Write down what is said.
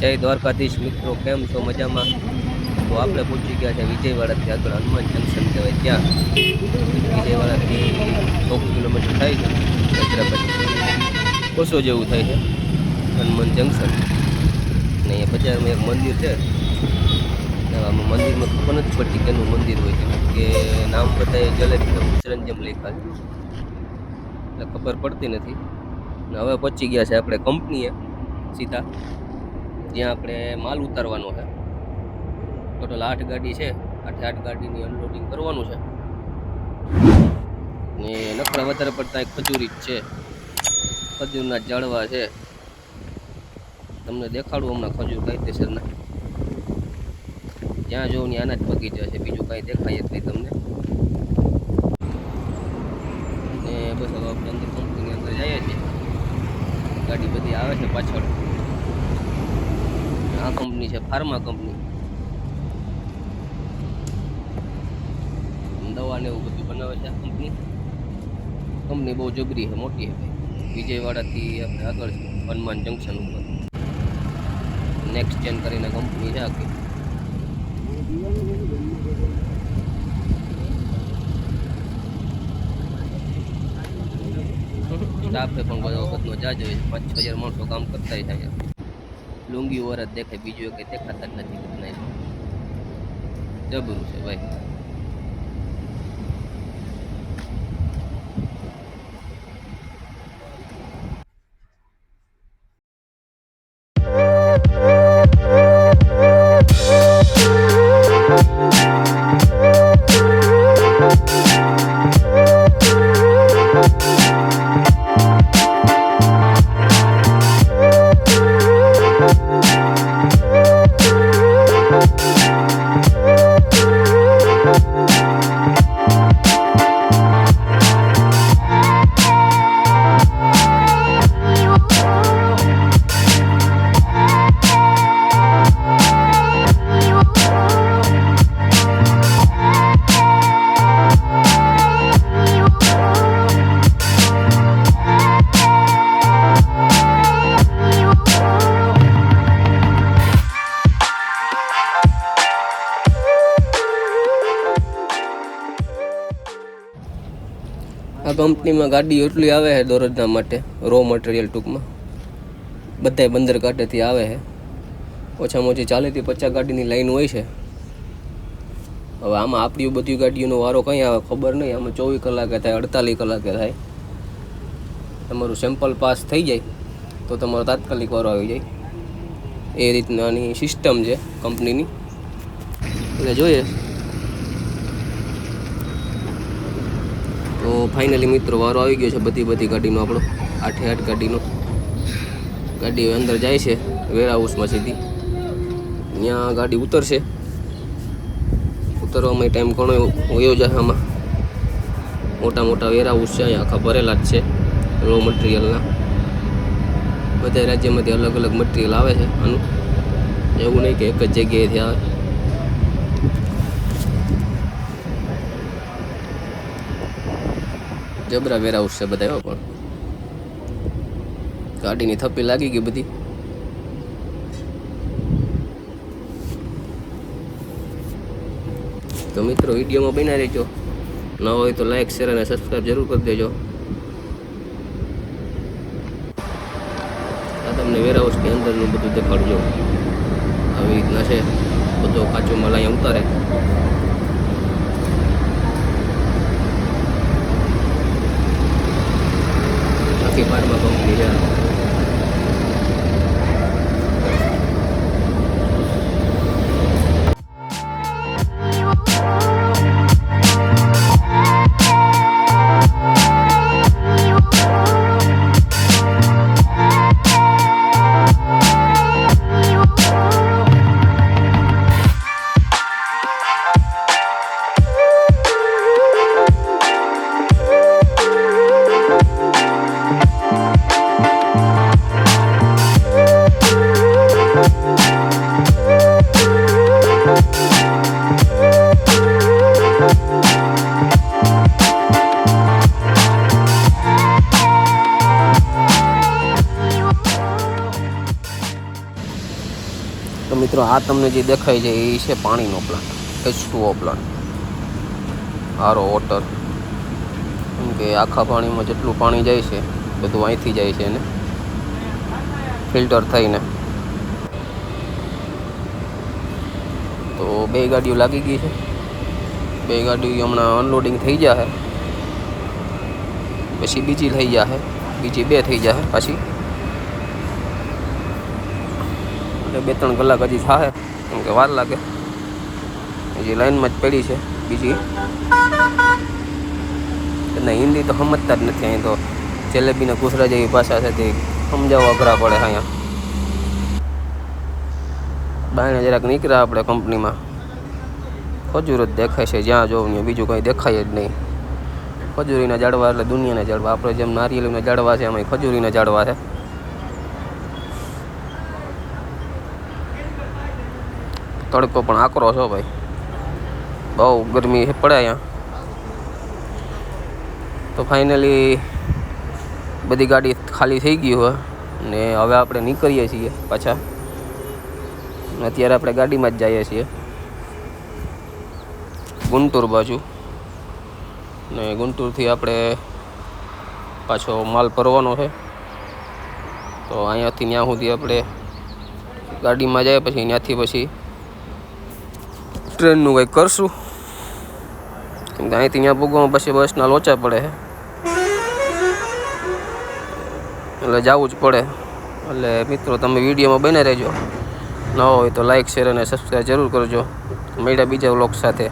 જય દ્વારકાધીશ મિત્રો, કેમ છો? મજામાં? તો આપણે પહોંચી ગયા છે વિજયવાડાથી આગળ હનુમાન જંકશન કહેવાય, ત્યાં. વિજયવાડાથી ચોક કિલોમીટર થાય છે, હૈદરાબાદ. કોસો જેવું થાય છે, હનુમાન જંકશન ને અહીંયા બજારમાં એક મંદિર છે. આમાં મંદિરમાં ખબર નથી પડતી કેનું મંદિર હોય છે કે નામ બતાવે જલેબી સરંજમ લેખા એટલે ખબર પડતી નથી. હવે પહોંચી ગયા છે આપણે કંપનીએ, સીધા. જ્યાં આપણે માલ ઉતારવાનો છે. ટોટલ આઠ ગાડી છે. આઠે આઠ ગાડીની અનલોડિંગ કરવાનું છે. ને નકરા વધારે પડતા એક ખજૂરી જ છે. ખજૂરના ઝાડવા છે. તમને દેખાડું હમણાં ખજૂર કાયદેસરના જ્યાં જોઉં ત્યાં આના જ બગીચા છે. બીજું કાંઈ દેખાય જ નહીં તમને. ને બસ હવે આપણે અંદર કંપનીની અંદર જઈએ છીએ. ગાડી બધી આવે છે પાછળ. આ કંપની છે ફાર્મા કંપની દવા ને એવું બધું બનાવે છે આ કંપની કંપની બહુ જબરી છે, મોટી છે વિજયવાડાથી આપણે આગળ છે, હનુમાન જંકશન ઉપર. નેક્સ્ટ જેન કરીને કંપની છે આખી. સ્ટાફે પણ બધો વખતનો જાજો પાંચ છ હજાર માણસો કામ કરતા અહીંયા. લુંગી જ દેખાય બીજું કંઈ દેખાતા જ નથી જબરું છે ભાઈ. આ કંપનીમાં ગાડી એટલી આવે છે દરરોજના માટે રો મટીરિયલ ટૂંકમાં. બધાય બંદર કાંઠેથી આવે છે. ઓછામાં ઓછી ચાલીસથી પચાસ ગાડીની લાઈન હોય છે. હવે આમાં આપણી બધી ગાડીઓનો વારો કંઈ આવે ખબર નહીં, આમાં ચોવીસ કલાકે થાય, અડતાલીસ કલાકે થાય. તમારું સેમ્પલ પાસ થઈ જાય, તો તમારો તાત્કાલિક વારો આવી જાય. એ રીતનાની સિસ્ટમ છે કંપનીની. એટલે જોઈએ. તો ફાઇનલી મિત્રો વારો આવી ગયો છે બધી બધી ગાડીનો આપણો. આઠે આઠ ગાડીનો. ગાડી અંદર જાય છે વેર હાઉસમાં સીધી. ત્યાં ગાડી ઉતરશે. ઉતરવામાં ટાઈમ ઘણો હોયો જ આમાં. મોટા મોટા વેર હાઉસ છે, અહીંયા આખા ભરેલા જ છે રો મટીરિયલના બધા રાજ્યમાંથી અલગ અલગ મટીરિયલ આવે છે આનું. એવું નહીં કે એક જ જગ્યાએથી આવે. જબરા વેર હાઉસ છે બધા એવા પણ. ગાડીની થપ્પી લાગી ગઈ બધી. તો મિત્રો, વિડીયોમાં બના રહેજો. ન હોય તો લાઈક શેર અને સબસ્ક્રાઈબ જરૂર કરી દેજો. આ તમને વેર હાઉસની અંદરનું બધું દેખાડજો. આવી રીતના છે. બધો કાચો માલ અહીંયા ઉતારે. મિત્રો, આ તમને જે દેખાય છે એ છે પાણીનો plant H two O plant R O water કેમ કે આખા પાણીમાં જેટલું પાણી જાય છે, બધું અહીંથી જાય છે એને. ફિલ્ટર થઈને. તો બે ગાડીઓ લાગી ગઈ છે. બે ગાડીઓ હમણાં અનલોડિંગ થઈ જશે પછી બીજી થઈ જશે બીજી બે થઈ જશે પાછી. એટલે બે ત્રણ કલાક હજી થાય કેમ કે વાર લાગે. હજી લાઈનમાં જ પડી છે, બીજી. એટલે હિન્દી તો સમજતા જ નથી અહીં તો. જલેબીને ઘૂસરા જેવી ભાષા છે તે સમજાવવા અઘરા પડે અહીંયા. બાયણે જરાક નીકળ્યા આપણે કંપનીમાં. ખજૂર જ દેખાય છે, જ્યાં જોઉં બીજું કંઈ દેખાય જ નહીં. ખજૂરીના ઝાડવા એટલે દુનિયાના ઝાડવા. આપણે જેમ નારિયેળીના ઝાડવા છે એમાં ખજૂરીના ઝાડવા છે. તડકો પણ આકરો છો ભાઈ. બહુ ગરમી પડે અહીંયા. તો ફાઇનલી બધી ગાડી ખાલી થઈ ગઈ હોય. ને હવે આપણે નીકળીએ છીએ પાછા. અત્યારે આપણે ગાડીમાં જ જઈએ છીએ. ગુંટૂર બાજુ. ને ગુંટૂરથી આપણે પાછો માલ ભરવાનો છે. તો અહીંયાથી ત્યાં સુધી આપણે ગાડીમાં જાય પછી ત્યાંથી પછી ટ્રેનનું કંઈક કરશું? કેમ કે અહીંથી ત્યાં પૂગવામાં પછી બસના લોચા પડે એટલે જવું જ પડે. એટલે મિત્રો, તમે વિડીયોમાં બને રહેજો. ન હોય તો લાઇક શેર અને સબસ્ક્રાઈબ જરૂર કરજો. મળ્યા બીજા વ્લોગ સાથે.